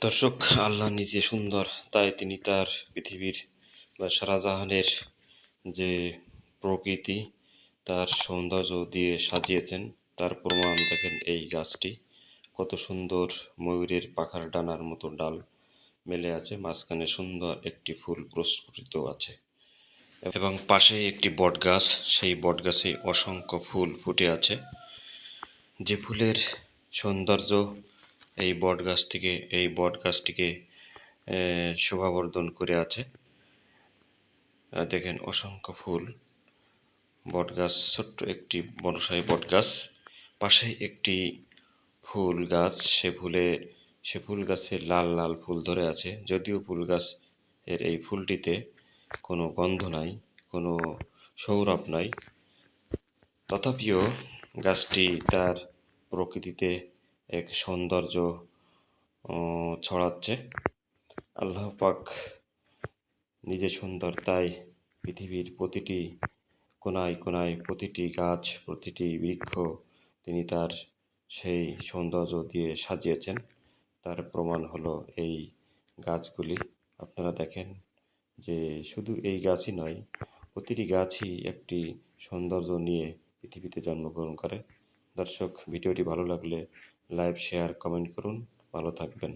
দর্শক, আল্লাহ নিজে সুন্দর, তাই তিনি তার পৃথিবীর বা সারাজাহানের যে প্রকৃতি, তার সৌন্দর্য দিয়ে সাজিয়েছেন। তার প্রমাণ দেখেন এই গাছটি। কত সুন্দর ময়ূরের পাখার ডানার মতো ডাল মেলে আছে। মাঝখানে সুন্দর একটি ফুল প্রস্ফুটিত আছে। এবং পাশে একটি বট গাছ সেই বট গাছে অসংখ্য ফুল ফুটে আছে। যে ফুলের সৌন্দর্য এই বট গাছ থেকে, এই বট গাছটিকে শোভাবর্ধন করে আছে। দেখেন অসংখ্য ফুল। বট গাছ ছোট্ট একটি বনসাই বট গাছ পাশে একটি ফুল গাছ। সে ফুলে, সে ফুল গাছে লাল লাল ফুল ধরে আছে। যদিও ফুল গাছ এর এই ফুলটিতে কোনো গন্ধ নাই, কোনো সৌরভ নাই। তথাপিও গাছটি তার প্রকৃতিতে এক সৌন্দর্য ছড়াচ্ছে। আল্লাহ পাক নিজে সুন্দর তাই পৃথিবীর প্রতিটি কোনায় কোনায় প্রতিটি গাছ, প্রতিটি বৃক্ষ তিনি তার সেই সৌন্দর্য দিয়ে সাজিয়েছেন। তার প্রমাণ হলো এই গাছগুলি। আপনারা দেখেন যে শুধু এই গাছই নয়, প্রতিটি গাছই একটি সৌন্দর্য নিয়ে পৃথিবীতে জন্মগ্রহণ করে। দর্শক, ভিডিওটি ভালো লাগলে লাইভ শেয়ার কমেন্ট করুন। ভালো থাকবেন।